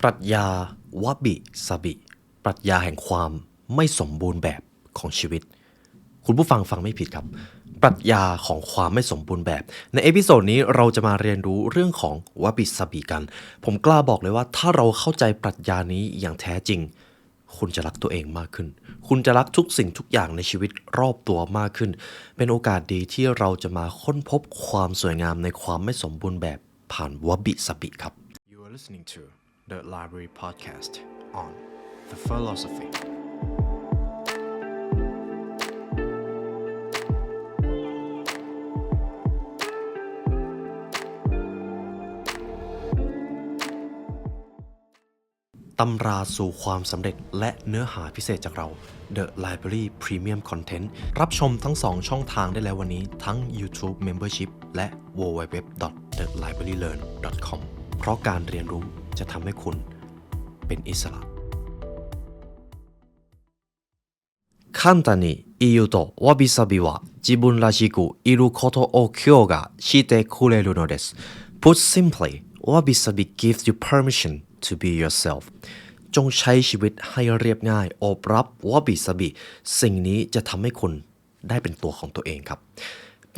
ปรัชญาวาบิซาบิ ปรัชญาแห่งความไม่สมบูรณ์แบบของชีวิต คุณผู้ฟังฟังไม่ผิดครับ ปรัชญาของความไม่สมบูรณ์แบบ ในเอพิโซดนี้เราจะมาเรียนรู้เรื่องของวาบิซาบิกัน ผมกล้าบอกเลยว่าถ้าเราเข้าใจปรัชญานี้อย่างแท้จริง คุณจะรักตัวเองมากขึ้น คุณจะรักทุกสิ่งทุกอย่างในชีวิตรอบตัวมากขึ้น เป็นโอกาสดีที่เราจะมาค้นพบความสวยงามในความไม่สมบูรณ์แบบผ่านวาบิซาบิครับ You are listening to the Library Podcast on the philosophy ตำราสู่ความสำเร็จและเนื้อหาพิเศษจากเรา The Library Premium Content รับชมทั้ง 2 ช่องทางได้แล้ววันนี้ทั้ง YouTube Membership และ www.thelibrarylearn.com เพราะการเรียนรู้ จะทำให้คุณเป็นอิสระ 簡単に言うと、わびさびは自分らしくいることを強がしてくれるのです。Put simply, わびさび gives you permission to be yourself. จงใช้ชีวิตให้เรียบง่ายโอบรับวาบิสบิ สิ่งนี้จะทำให้คุณได้เป็นตัวของตัวเองครับ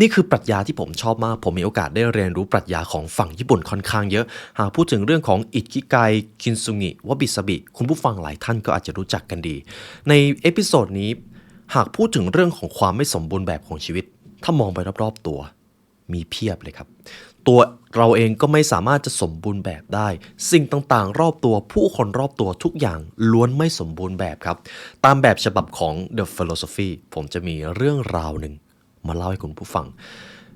นี่คือปรัชญาที่ผมชอบมาก ผมมีโอกาสได้เรียนรู้ปรัชญาของฝั่งญี่ปุ่นค่อนข้างเยอะ หากพูดถึงเรื่องของอิคิไกคินซุงิวบิสบิ คุณผู้ฟังหลายท่านก็อาจจะรู้จักกันดี ในเอพิโซดนี้ หากพูดถึงเรื่องของความไม่สมบูรณ์แบบของชีวิต ถ้ามองไปรอบๆตัว มีเพียบเลยครับ ตัวเราเองก็ไม่สามารถจะสมบูรณ์แบบได้ สิ่งต่างๆ รอบตัวผู้คนรอบตัวทุกอย่างล้วนไม่สมบูรณ์แบบครับ ตามแบบฉบับของ The Philosophy ผมจะมีเรื่องราวหนึ่ง มาเล่าให้คุณผู้ฟัง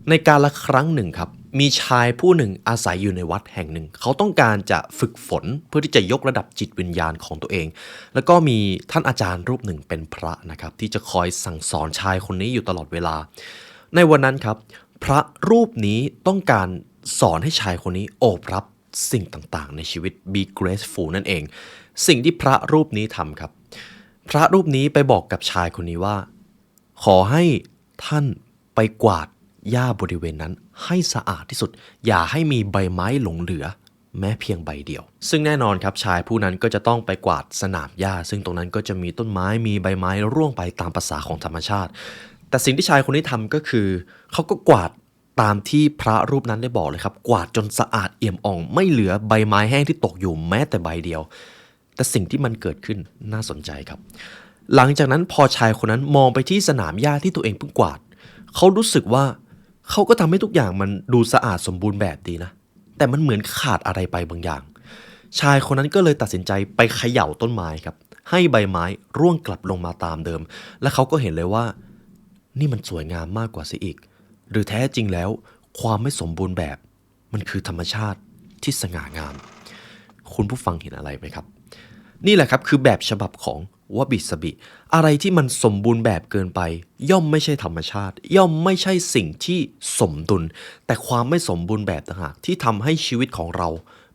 ในการละครั้งหนึ่งครับ มีชายผู้หนึ่งอาศัยอยู่ในวัดแห่งหนึ่ง เขาต้องการจะฝึกฝนเพื่อที่จะยกระดับจิตวิญญาณของตัวเอง แล้วก็มีท่านอาจารย์รูปหนึ่งเป็นพระนะครับ ที่จะคอยสั่งสอนชายคนนี้อยู่ตลอดเวลา ในวันนั้นครับ พระรูปนี้ต้องการสอนให้ชายคนนี้โอบรับสิ่งต่างๆ ในชีวิต be graceful นั่นเอง สิ่งที่พระรูปนี้ทำครับ พระรูปนี้ไปบอกกับชายคนนี้ว่า ขอให้ ท่านไปกวาดหญ้าบริเวณนั้นให้สะอาดที่สุด อย่าให้มีใบไม้หลงเหลือ แม้เพียงใบเดียว ซึ่งแน่นอนครับชายผู้นั้นก็จะต้องไปกวาดสนามหญ้า ซึ่งตรงนั้นก็จะมีต้นไม้มีใบไม้ร่วงไปตามภาษาของธรรมชาติ แต่สิ่งที่ชายคนนี้ทำก็คือเขาก็กวาดตามที่พระรูปนั้นได้บอกเลยครับ กวาดจนสะอาดเอี่ยมอ่อง ไม่เหลือใบไม้แห้งที่ตกอยู่แม้แต่ใบเดียว แต่สิ่งที่มันเกิดขึ้นน่าสนใจครับ หลังจากนั้นพอชายคนนั้นมองไปที่สนามหญ้าที่ตัวเองเพิ่งกวาด เขารู้สึกว่าเขาก็ทำให้ทุกอย่างมันดูสะอาดสมบูรณ์แบบดีนะ แต่มันเหมือนขาดอะไรไปบางอย่าง ชายคนนั้นก็เลยตัดสินใจไปเขย่าต้นไม้ครับ ให้ใบไม้ร่วงกลับลงมาตามเดิม และเขาก็เห็นเลยว่า นี่มันสวยงามมากกว่าซิอีก หรือแท้จริงแล้ว ความไม่สมบูรณ์แบบ มันคือธรรมชาติที่สง่างาม คุณผู้ฟังเห็นอะไรไหมครับ นี่แหละครับคือแบบฉบับของ วบิสบิ อะไรที่มันสมบูรณ์แบบเกินไป ย่อมไม่ใช่ธรรมชาติ ย่อมไม่ใช่สิ่งที่สมดุล แต่ความไม่สมบูรณ์แบบต่างหากที่ทำให้ชีวิตของเรา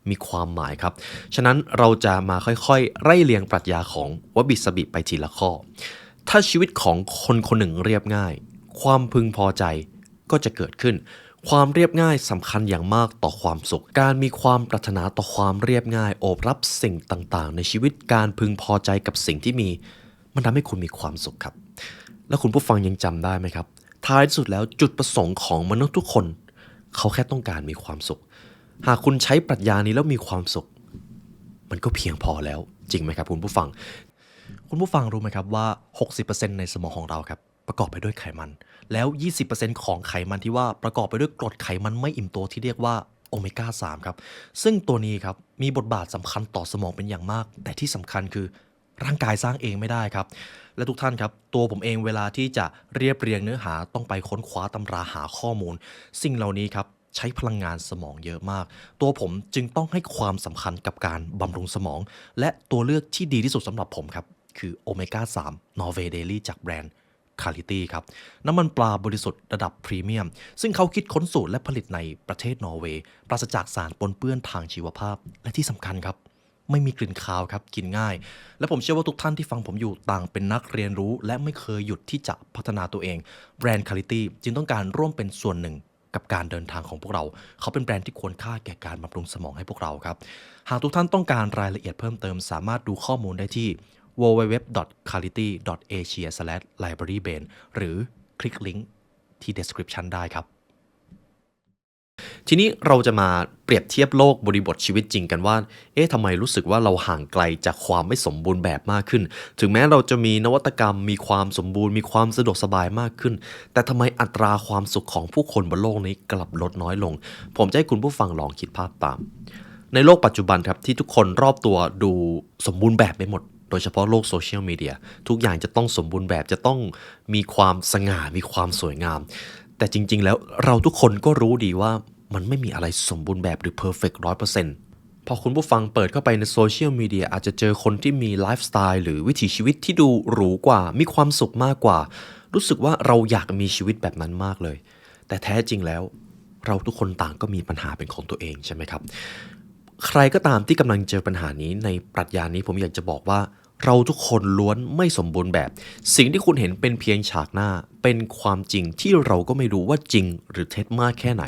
มีความหมายครับ ฉะนั้นเราจะมาค่อยๆ ไล่เรียงปรัชญาของวบิสบิไปทีละข้อ ถ้าชีวิตของคนคนหนึ่งเรียบง่าย ความพึงพอใจก็จะเกิดขึ้น ความเรียบง่ายสำคัญอย่างมากต่อความสุข การมีความปรารถนาต่อความเรียบง่าย โอบรับสิ่งต่างๆ ในชีวิตการพึงพอใจกับสิ่งที่มี มันทำให้คุณมีความสุขครับ แล้วคุณผู้ฟังยังจำได้ไหมครับ ท้ายที่สุดแล้วจุดประสงค์ของมนุษย์ทุกคน เขาแค่ต้องการมีความสุข หากคุณใช้ปรัชญานี้แล้วมีความสุข มันก็เพียงพอแล้ว จริงไหมครับ คุณผู้ฟัง คุณผู้ฟังรู้ไหมครับว่า 60%ในสมองของเราครับ ประกอบไปด้วยไขมัน แล้ว 20%ของไขมันที่ว่าประกอบไปด้วยกรดไขมันไม่อิ่มตัวที่เรียกว่าโอเมก้า3ครับ ซึ่งตัวนี้ครับมีบทบาทสำคัญต่อสมองเป็นอย่างมาก แต่ที่สำคัญคือร่างกายสร้างเองไม่ได้ครับ และทุกท่านครับ ตัวผมเองเวลาที่จะเรียบเรียงเนื้อหาต้องไปค้นคว้าตำราหาข้อมูล สิ่งเหล่านี้ครับใช้พลังงานสมองเยอะมาก ตัวผมจึงต้องให้ความสำคัญกับการบำรุงสมอง และตัวเลือกที่ดีที่สุดสำหรับผมครับ คือโอเมก้า3นอร์เวย์เดลี่จากแบรนด์ คาลิตี้ครับน้ำมันปลาบริสุทธิ์ระดับพรีเมียม ซึ่งเขาคิดค้นสูตรและผลิตในประเทศนอร์เวย์ปราศจากสารปนเปื้อนทางชีวภาพและที่สำคัญครับไม่มีกลิ่นคาวครับ กินง่าย และผมเชื่อว่าทุกท่านที่ฟังผมอยู่ต่างเป็นนักเรียนรู้ และไม่เคยหยุดที่จะพัฒนาตัวเอง แบรนด์คาลิตี้จึงต้องการร่วมเป็นส่วนหนึ่งกับการเดินทางของพวกเรา เขาเป็นแบรนด์ที่ควรค่าแก่การบำรุงสมองให้พวกเราครับ หากทุกท่านต้องการรายละเอียดเพิ่มเติม สามารถดูข้อมูลได้ที่ www.quality.asia/librarybane หรือคลิกลิงก์ที่ description ได้ครับ ทีนี้เราจะมาเปรียบเทียบโลกบริบทชีวิตจริงกันว่า เอ๊ะทำไมรู้สึกว่าเราห่างไกลจากความไม่สมบูรณ์แบบมากขึ้น ถึงแม้เราจะมีนวัตกรรม มีความสมบูรณ์ มีความสะดวกสบายมากขึ้น แต่ทำไมอัตราความสุขของผู้คนบนโลกนี้กลับลดน้อยลง ผมจะให้คุณผู้ฟังลองคิดภาพตาม ในโลกปัจจุบันครับที่ทุกคนรอบตัวดูสมบูรณ์แบบไปหมด โดยเฉพาะโลกโซเชียลมีเดียทุกอย่างจะต้องสมบูรณ์แบบจะต้องมีความสง่ามีความสวยงาม แต่จริง ๆ แล้วเราทุกคนก็รู้ดีว่ามันไม่มีอะไรสมบูรณ์แบบหรือเพอร์เฟกต์ร้อยเปอร์เซ็นต์พอคุณผู้ฟังเปิดเข้าไปในโซเชียลมีเดียอาจจะเจอคนที่มีไลฟ์สไตล์หรือวิถีชีวิตที่ดูหรูกว่า มีความสุขมากกว่า รู้สึกว่าเราอยากมีชีวิตแบบนั้นมากเลย แต่แท้จริงแล้วเราทุกคนต่างก็มีปัญหาเป็นของตัวเองใช่ไหมครับ ใครก็ตามที่กำลังเจอปัญหานี้ในปรัชญานี้ผมอยากจะบอกว่าเราทุกคนล้วนไม่สมบูรณ์แบบ สิ่งที่คุณเห็นเป็นเพียงฉากหน้า เป็นความจริงที่เราก็ไม่รู้ว่าจริงหรือเท็จมากแค่ไหน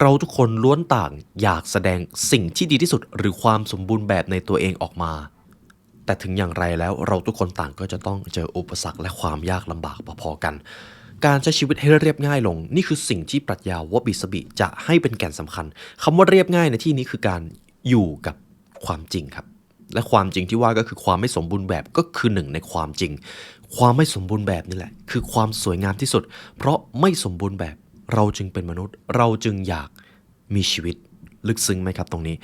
เราทุกคนล้วนต่างอยากแสดงสิ่งที่ดีที่สุด หรือความสมบูรณ์แบบในตัวเองออกมา แต่ถึงอย่างไรแล้วเราทุกคนต่างก็จะต้องเจออุปสรรคและความยากลำบากพอๆกัน การใช้ชีวิตให้เรียบง่ายลง นี่คือสิ่งที่ปรัชญาวบิสบิจะให้เป็นแก่นสำคัญคำว่าเรียบง่ายในที่นี้คือการ อยู่กับความจริงครับ และความจริงที่ว่าก็คือความไม่สมบูรณ์แบบก็คือหนึ่งในความจริง ความไม่สมบูรณ์แบบนี่แหละ คือความสวยงามที่สุด เพราะไม่สมบูรณ์แบบเราจึงเป็นมนุษย์ เราจึงอยากมีชีวิตลึกซึ้งไหมครับตรงนี้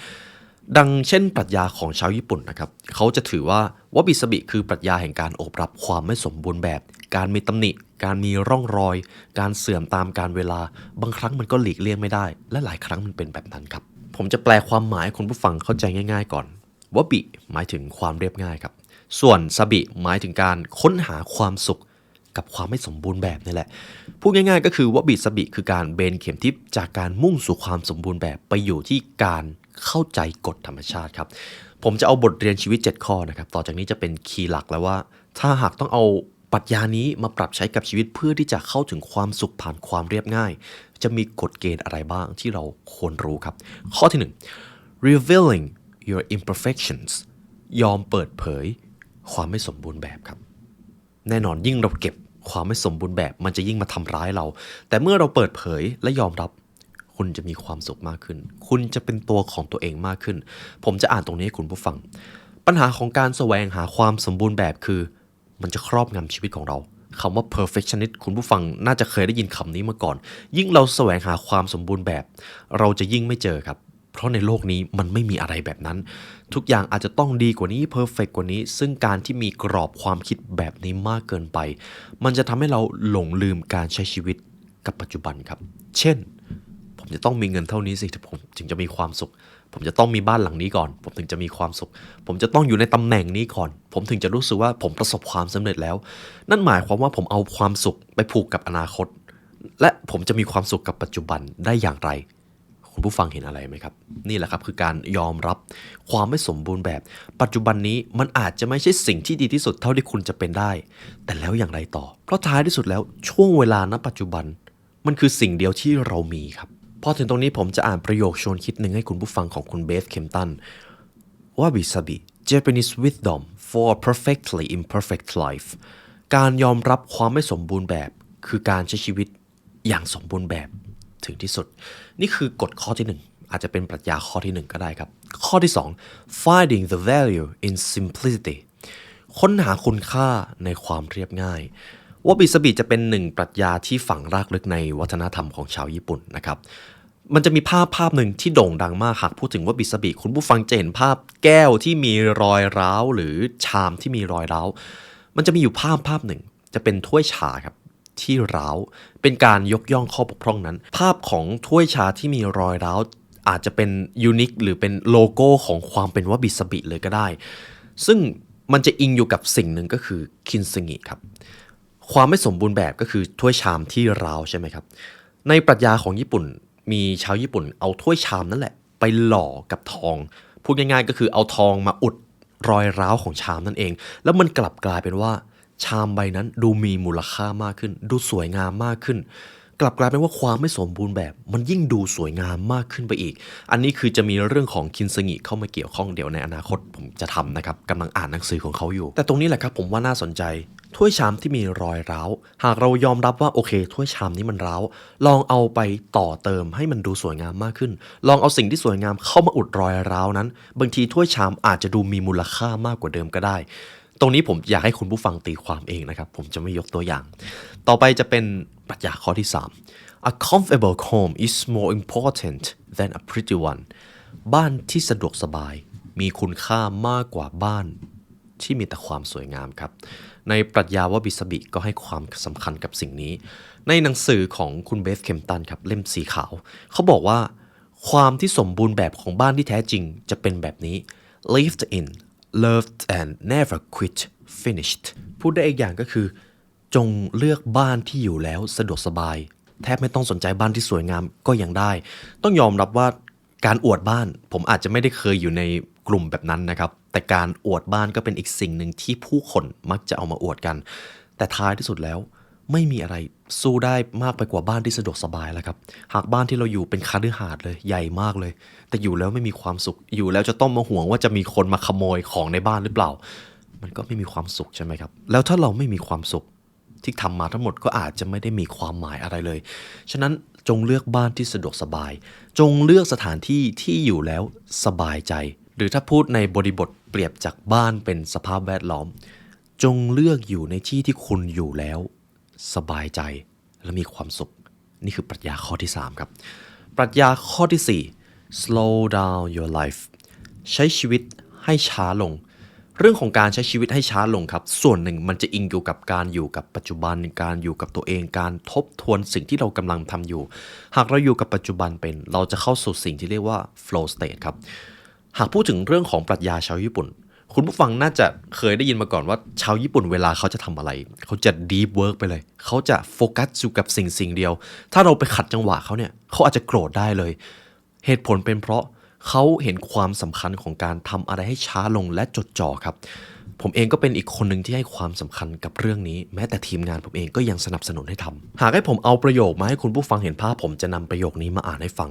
ดังเช่นปรัชญาของชาวญี่ปุ่นนะครับ เขาจะถือว่าวบิสบิคือปรัชญาแห่งการโอบรับความไม่สมบูรณ์แบบ การมีตำหนิ การมีร่องรอย การเสื่อมตามการเวลา บางครั้งมันก็หลีกเลี่ยงไม่ได้ และหลายครั้งมันเป็นแบบนั้นครับ ผมจะแปลความหมายให้คุณผู้ฟังเข้าใจง่าย ๆ ก่อนวบิหมายถึงความเรียบง่ายครับ ส่วนสบิหมายถึงการค้นหาความสุขกับความไม่สมบูรณ์แบบนี่แหละ พูดง่ายๆ ก็คือว่าบิสบิคือการเบนเข็มทิศจากการมุ่งสู่ความสมบูรณ์แบบไปอยู่ที่การเข้าใจกฎธรรมชาติครับ ผมจะเอาบทเรียนชีวิต 7 ข้อนะครับ ต่อจากนี้จะเป็นคีย์หลักแล้วว่า ถ้าหากต้องเอา ปรัชญานี้มาปรับใช้กับชีวิตเพื่อที่จะเข้าถึงความสุขผ่านความเรียบง่าย จะมีกฎเกณฑ์อะไรบ้างที่เราควรรู้ครับ ข้อที่ 1 revealing your imperfections ยอมเปิดเผยความไม่สมบูรณ์แบบครับ แน่นอนยิ่งเราเก็บความไม่สมบูรณ์แบบ มันจะยิ่งมาทำร้ายเรา แต่เมื่อเราเปิดเผยและยอมรับ คุณจะมีความสุขมากขึ้น คุณจะเป็นตัวของตัวเองมากขึ้น ผมจะอ่านตรงนี้ให้คุณผู้ฟัง ปัญหาของการแสวงหาความสมบูรณ์แบบคือ มันจะครอบงำชีวิตของเราคำว่า perfectionist คุณผู้ฟังน่าจะเคยได้ยินคำนี้มาก่อน ยิ่งเราแสวงหาความสมบูรณ์แบบ เราจะยิ่งไม่เจอครับ เพราะในโลกนี้มันไม่มีอะไรแบบนั้น ทุกอย่างอาจจะต้องดีกว่านี้เพอร์เฟกกว่านี้ ซึ่งการที่มีกรอบความคิดแบบนี้มากเกินไป มันจะทำให้เราหลงลืมการใช้ชีวิตกับปัจจุบันครับ เช่น ผมจะต้องมีเงินเท่านี้สิถึงผมถึงจะมีความสุข ผมจะต้องมีบ้านหลังนี้ก่อน ผมถึงจะมีความสุข ผมจะต้องอยู่ในตำแหน่งนี้ก่อน ผมถึงจะรู้สึกว่าผมประสบความสำเร็จแล้ว นั่นหมายความว่าผมเอาความสุขไปผูกกับอนาคต และผมจะมีความสุขกับปัจจุบันได้อย่างไร คุณผู้ฟังเห็นอะไรไหมครับ นี่แหละครับคือการยอมรับความไม่สมบูรณ์แบบ ปัจจุบันนี้มันอาจจะไม่ใช่สิ่งที่ดีที่สุดเท่าที่คุณจะเป็นได้ แต่แล้วอย่างไรต่อ เพราะท้ายที่สุดแล้วช่วงเวลาณปัจจุบัน มันคือสิ่งเดียวที่เรามีครับ พอถึงตรงนี้ผมจะอ่านประโยคชวนคิดหนึ่งให้คุณผู้ฟังของคุณเบฟเคมตันว่าบิซาบิ Japanese wisdom for a perfectly imperfect life การยอมรับความไม่สมบูรณ์แบบ คือการใช้ชีวิตอย่างสมบูรณ์แบบถึงที่สุด นี่คือกฎข้อที่หนึ่งอาจจะเป็นปรัชญาข้อที่หนึ่งก็ได้ครับ ข้อที่สอง finding the value in simplicity ค้นหาคุณค่าในความเรียบง่าย วบิสบิจะเป็นหนึ่งปรัชญาที่ฝังรากลึกในวัฒนธรรมของชาวญี่ปุ่นนะครับมันจะมีภาพภาพหนึ่งที่โด่งดังมากหากพูดถึงว่าบิสบิคุณผู้ฟังจะเห็นภาพแก้วที่มีรอยร้าวหรือชามที่มีรอยร้าว มันจะมีอยู่ภาพภาพหนึ่ง จะเป็นถ้วยชาครับที่ร้าว เป็นการยกย่องข้อบกพร่องนั้น ภาพของถ้วยชาที่มีรอยร้าวอาจจะเป็นยูนิคหรือเป็นโลโก้ของความเป็นวบิสบิเลยก็ได้ ซึ่งมันจะอิงอยู่กับสิ่งหนึ่งก็คือคินซึงิครับ ความไม่สมบูรณ์แบบก็คือถ้วยชามที่ร้าวใช่ไหมครับ ในปรัชญาของญี่ปุ่นมีชาวญี่ปุ่นเอาถ้วยชามนั่นแหละ ไปหล่อกับทอง พูดง่ายๆ ก็คือเอาทองมาอุดรอยร้าวของชามนั่นเอง แล้วมันกลับกลายเป็นว่า ชามใบนั้นดูมีมูลค่ามากขึ้น ดูสวยงามมากขึ้น กลับกลายเป็นว่าความไม่สมบูรณ์แบบ มันยิ่งดูสวยงามมากขึ้นไปอีก อันนี้คือจะมีเรื่องของคินซงิเข้ามาเกี่ยวข้องเดี๋ยวในอนาคตผมจะทำนะครับกำลังอ่านหนังสือของเขาอยู่ แต่ตรงนี้แหละครับผมว่าน่าสนใจ ถ้วยชามที่มีรอยร้าว หากเรายอมรับว่าโอเค ถ้วยชามนี้มันร้าว ลองเอาไปต่อเติมให้มันดูสวยงามมากขึ้น ลองเอาสิ่งที่สวยงามเข้ามาอุดรอยร้าวนั้น บางทีถ้วยชามอาจจะดูมีมูลค่ามากกว่าเดิมก็ได้ ตรงนี้ผมอยากให้คุณผู้ฟังตีความเองนะครับ ผมจะไม่ยกตัวอย่าง ต่อไปจะเป็นปรัชญาข้อที่ 3 A comfortable home is more important than a pretty one บ้านที่สะดวกสบาย มีคุณค่ามากกว่าบ้านที่มีแต่ความสวยงามครับ ในปรัชญาวบิสบิก็ให้ความสำคัญกับสิ่งนี้ ในหนังสือของคุณเบสเคมตันครับเล่มสีขาว เขาบอกว่า ความที่สมบูรณ์แบบของบ้านที่แท้จริงจะเป็นแบบนี้ lived in loved and never quit finished พูดได้อีกอย่างก็คือ จงเลือกบ้านที่อยู่แล้วสะดวกสบาย แทบไม่ต้องสนใจบ้านที่สวยงามก็ยังได้ ต้องยอมรับว่าการอวดบ้าน ผมอาจจะไม่ได้เคยอยู่ในกลุ่มแบบนั้นนะครับ แต่การอวดบ้านก็เป็นอีกสิ่งหนึ่งที่ผู้คนมักจะเอามาอวดกัน แต่ท้ายที่สุดแล้ว ไม่มีอะไรสู้ได้มากไปกว่าบ้านที่สะดวกสบายแล้วครับ หากบ้านที่เราอยู่เป็นคาดือหาดเลยใหญ่มากเลย แต่อยู่แล้วไม่มีความสุขอยู่แล้วจะต้องมาห่วงว่าจะมีคนมาขโมยของในบ้านหรือเปล่า มันก็ไม่มีความสุขใช่ไหมครับ แล้วถ้าเราไม่มีความสุขที่ทำมาทั้งหมดก็อาจจะไม่ได้มีความหมายอะไรเลย ฉะนั้นจงเลือกบ้านที่สะดวกสบาย จงเลือกสถานที่ที่อยู่แล้วสบายใจ หรือถ้าพูดในบริบทเปรียบจากบ้านเป็นสภาพแวดล้อม จงเลือกอยู่ในที่ที่คุณอยู่แล้ว สบายใจและมีความสุข นี่คือปรัชญาข้อที่ 3 ครับ ปรัชญาข้อที่ 4 slow down your life ใช้ชีวิตให้ช้าลง เรื่องของการใช้ชีวิตให้ช้าลงครับ ส่วนหนึ่งมันจะอิงอยู่กับการอยู่กับปัจจุบันการอยู่กับตัวเองการทบทวนสิ่งที่เรากำลังทำอยู่ หากเราอยู่กับปัจจุบันเป็น เราจะเข้าสู่สิ่งที่เรียกว่า flow state ครับหากพูดถึงเรื่องของปรัชญาชาวญี่ปุ่น คุณผู้ฟังน่าจะเคยได้ยินมาก่อนว่าชาวญี่ปุ่นเวลาเขาจะทำอะไร เขาจะ deep work ไปเลย เขาจะโฟกัสอยู่กับสิ่งสิ่งเดียว ถ้าเราไปขัดจังหวะเขาเนี่ยเขาอาจจะโกรธได้เลย เหตุผลเป็นเพราะเขาเห็นความสำคัญของการทำอะไรให้ช้าลงและจดจ่อครับ ผมเองก็เป็นอีกคนหนึ่งที่ให้ความสำคัญกับเรื่องนี้ แม้แต่ทีมงานผมเองก็ยังสนับสนุนให้ทำหากให้ผมเอาประโยคมาให้คุณผู้ฟังเห็นภาพผมจะนำประโยคนี้มาอ่านให้ฟัง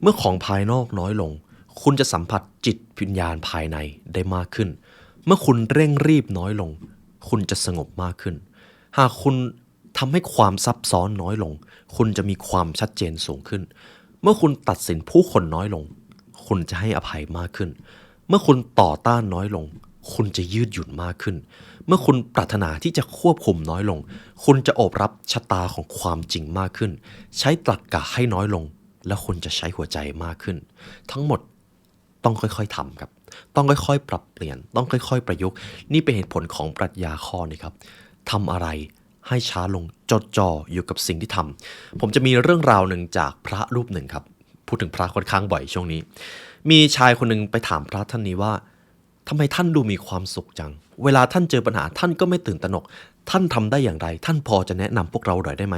เมื่อของภายนอกน้อยลง คุณจะสัมผัสจิตวิญญาณภายในได้มากขึ้น เมื่อคุณเร่งรีบน้อยลง คุณจะสงบมากขึ้น หากคุณทำให้ความซับซ้อนน้อยลง คุณจะมีความชัดเจนสูงขึ้น เมื่อคุณตัดสินผู้คนน้อยลง คุณจะให้อภัยมากขึ้น เมื่อคุณต่อต้านน้อยลง คุณจะยืดหยุ่นมากขึ้น เมื่อคุณปรารถนาที่จะควบคุมน้อยลง คุณจะโอบรับชะตาของความจริงมากขึ้น ใช้ตรรกกะให้น้อยลง แล้วคุณจะใช้หัวใจมากขึ้น ทั้งหมด ต้องค่อยๆทำครับ ต้องค่อยๆ ปรับเปลี่ยน ต้องค่อย ๆ ประยุกต์ นี่เป็นเหตุผลของปรัชญาข้อนี้ครับทำอะไรให้ช้าลงจดจ่ออยู่กับสิ่งที่ทำผมจะมีเรื่องราวหนึ่งจากพระรูปหนึ่งครับ พูดถึงพระค่อนข้างบ่อยช่วงนี้ มีชายคนหนึ่งไปถามพระท่านนี้ว่าทำไมท่านดูมีความสุขจัง เวลาท่านเจอปัญหาท่านก็ไม่ตื่นตระหนก ท่านทำได้อย่างไร ท่านพอจะแนะนำพวกเราหน่อยได้ไหม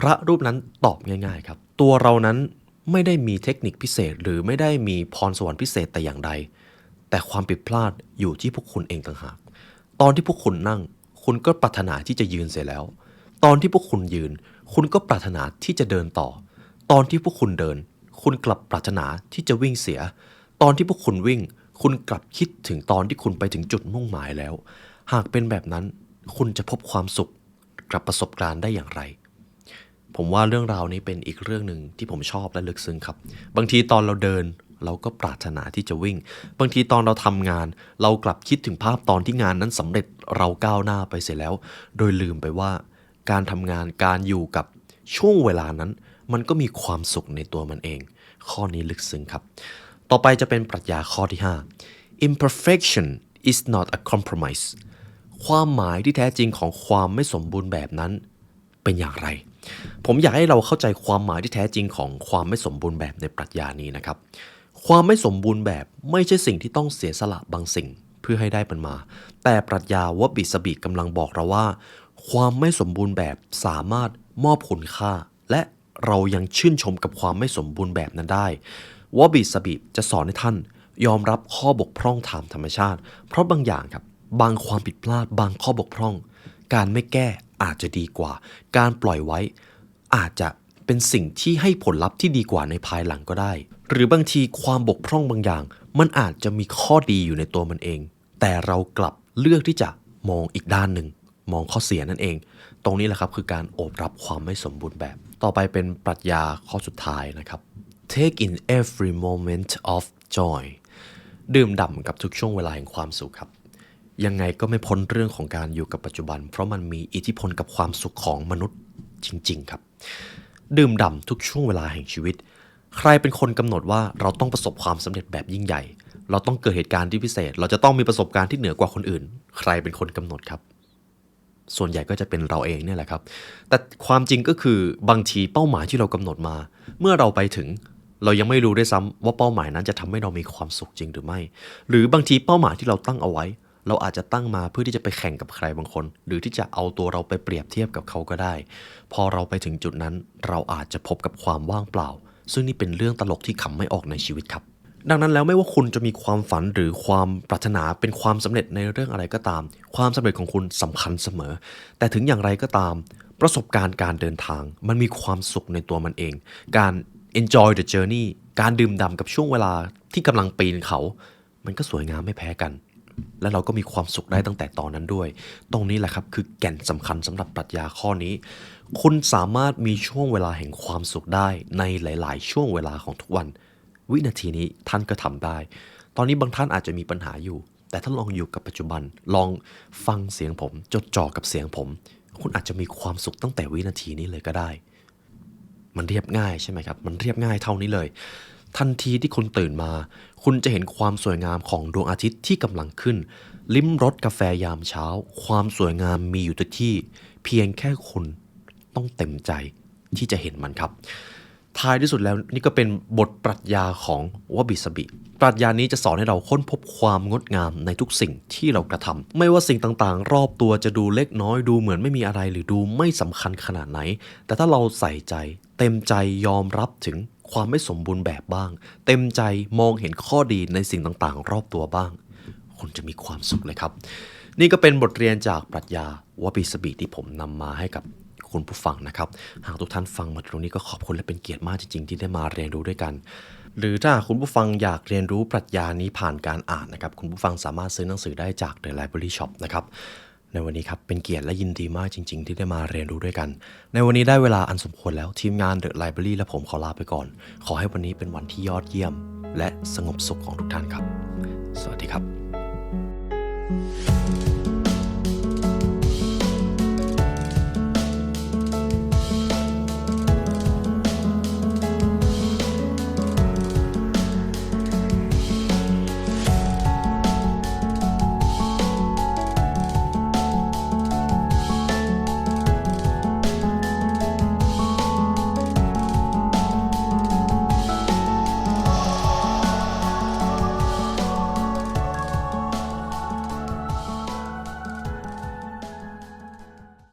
พระรูปนั้นตอบง่าย ๆ ครับ ตัวเรานั้น ไม่ได้มีเทคนิคพิเศษ หรือไม่ได้มีพรสวรรค์พิเศษแต่อย่างใด แต่ความผิดพลาดอยู่ที่พวกคุณเองต่างหาก ตอนที่พวกคุณนั่ง คุณก็ปรารถนาที่จะยืนเสียแล้ว ตอนที่พวกคุณยืน คุณก็ปรารถนาที่จะเดินต่อ ตอนที่พวกคุณเดิน คุณกลับปรารถนาที่จะวิ่งเสีย ตอนที่พวกคุณวิ่ง คุณกลับคิดถึงตอนที่คุณไปถึงจุดมุ่งหมายแล้ว หากเป็นแบบนั้น คุณจะพบความสุขกับประสบการณ์ได้อย่างไร ผมว่าเรื่องราวนี้เป็นอีกเรื่องหนึ่งที่ผมชอบและลึกซึ้งครับ บางทีตอนเราเดินเราก็ปรารถนาที่จะวิ่ง บางทีตอนเราทำงาน เรากลับคิดถึงภาพตอนที่งานนั้นสำเร็จเราก้าวหน้าไปเสียแล้ว โดยลืมไปว่าการทำงานการอยู่กับช่วงเวลานั้น มันก็มีความสุขในตัวมันเอง ข้อนี้ลึกซึ้งครับ ต่อไปจะเป็นปรัชญาข้อที่ 5 imperfection is not a compromise ความหมายที่แท้จริงของความไม่สมบูรณ์แบบนั้น เป็นอย่างไร ผมอยากให้เราเข้าใจความหมายที่แท้จริงของความไม่สมบูรณ์แบบในปรัชญานี้นะครับ ความไม่สมบูรณ์แบบไม่ใช่สิ่งที่ต้องเสียสละบางสิ่งเพื่อให้ได้มันมา แต่ปรัชญาวบิสบิกำลังบอกเราว่า ความไม่สมบูรณ์แบบสามารถมอบคุณค่า และเรายังชื่นชมกับความไม่สมบูรณ์แบบนั้นได้วบิสบิจะสอนให้ท่าน ยอมรับข้อบกพร่องตามธรรมชาติ เพราะบางอย่างครับ บางความผิดพลาด บางข้อบกพร่อง การไม่แก้ อาจจะดีกว่า การปล่อยไว้ อาจจะเป็นสิ่งที่ให้ผลลัพธ์ที่ดีกว่าในภายหลังก็ได้ หรือบางทีความบกพร่องบางอย่าง มันอาจจะมีข้อดีอยู่ในตัวมันเอง แต่เรากลับเลือกที่จะมองอีกด้านหนึ่งมองข้อเสียนั่นเอง ตรงนี้แหละครับคือการโอบรับความไม่สมบูรณ์แบบ ต่อไปเป็นปรัชญาข้อสุดท้ายนะครับ take in every moment of joy ดื่มด่ำกับทุกช่วงเวลาแห่งความสุขครับ ยังไงก็ไม่พ้นเรื่องของการอยู่กับปัจจุบัน เพราะมันมีอิทธิพลกับความสุขของมนุษย์จริง ๆ ครับ ดื่มด่ำทุกช่วงเวลาแห่งชีวิต ใครเป็นคนกำหนดว่าเราต้องประสบความสำเร็จแบบยิ่งใหญ่ เราต้องเกิดเหตุการณ์ที่พิเศษ เราจะต้องมีประสบการณ์ที่เหนือกว่าคนอื่น ใครเป็นคนกำหนดครับ ส่วนใหญ่ก็จะเป็นเราเองเนี่ยแหละครับ แต่ความจริงก็คือบางทีเป้าหมายที่เรากำหนดมา เมื่อเราไปถึงเรายังไม่รู้ด้วยซ้ำว่าเป้าหมายนั้นจะทำให้เรามีความสุขจริงหรือไม่ หรือบางทีเป้าหมายที่เราตั้งเอาไว้ เราอาจจะตั้งมาเพื่อที่จะไปแข่งกับใครบางคน หรือที่จะเอาตัวเราไปเปรียบเทียบกับเขาก็ได้ พอเราไปถึงจุดนั้น เราอาจจะพบกับความว่างเปล่า ซึ่งนี่เป็นเรื่องตลกที่ขำไม่ออกในชีวิตครับ ดังนั้นแล้วไม่ว่าคุณจะมีความฝันหรือความปรารถนาเป็นความสำเร็จในเรื่องอะไรก็ตาม ความสำเร็จของคุณสำคัญเสมอ แต่ถึงอย่างไรก็ตาม ประสบการณ์การเดินทาง มันมีความสุขในตัวมันเอง การ enjoy the journey การดื่มด่ำกับช่วงเวลาที่กำลังปีนเขา มันก็สวยงามไม่แพ้กัน และเราก็มีความสุขได้ตั้งแต่ตอนนั้นด้วย ตรงนี้แหละครับคือแก่นสำคัญสำหรับปรัชญาข้อนี้ คุณสามารถมีช่วงเวลาแห่งความสุขได้ในหลาย ๆ ช่วงเวลาของทุกวัน วินาทีนี้ท่านก็ทำได้ ตอนนี้บางท่านอาจจะมีปัญหาอยู่ แต่ถ้าลองอยู่กับปัจจุบัน ลองฟังเสียงผม จดจ่อกับเสียงผม คุณอาจจะมีความสุขตั้งแต่วินาทีนี้เลยก็ได้ มันเรียบง่ายใช่ไหมครับ มันเรียบง่ายเท่านี้เลย ทันทีที่คุณตื่นมา คุณจะเห็นความสวยงามของดวงอาทิตย์ที่กำลังขึ้น ลิ้มรสกาแฟยามเช้า ความสวยงามมีอยู่ทุกที่ เพียงแค่คุณต้องเต็มใจที่จะเห็นมันครับท้ายที่สุดแล้วนี่ก็เป็นบทปรัชญาของวบิสบิปรัชญานี้จะสอนให้เราค้นพบความงดงามในทุกสิ่งที่เรากระทำไม่ว่าสิ่งต่างๆ รอบตัวจะดูเล็กน้อยดูเหมือนไม่มีอะไรหรือดูไม่สำคัญขนาดไหน แต่ถ้าเราใส่ใจ เต็มใจยอมรับถึง ความไม่สมบูรณ์แบบบ้าง เต็มใจมองเห็นข้อดีในสิ่งต่างๆ รอบตัวบ้าง คุณจะมีความสุขเลยครับ นี่ก็เป็นบทเรียนจากปรัชญาวบิสบิที่ผมนำมาให้กับคุณผู้ฟังนะครับ หากทุกท่านฟังมาตรงนี้ก็ขอบคุณและเป็นเกียรติมากจริงๆ ที่ได้มาเรียนรู้ด้วยกัน หรือถ้าคุณผู้ฟังอยากเรียนรู้ปรัชญานี้ผ่านการอ่านนะครับ คุณผู้ฟังสามารถซื้อหนังสือได้จาก The Library Shop นะครับ ในวันนี้ครับเป็นเกียรติและยินดีมากจริง ๆ ที่ได้มาเรียนรู้ด้วยกัน ในวันนี้ได้เวลาอันสมควรแล้วทีมงาน The Library และผมขอลาไปก่อน ขอให้วันนี้เป็นวันที่ยอดเยี่ยม และสงบสุขของทุกท่านครับ สวัสดีครับ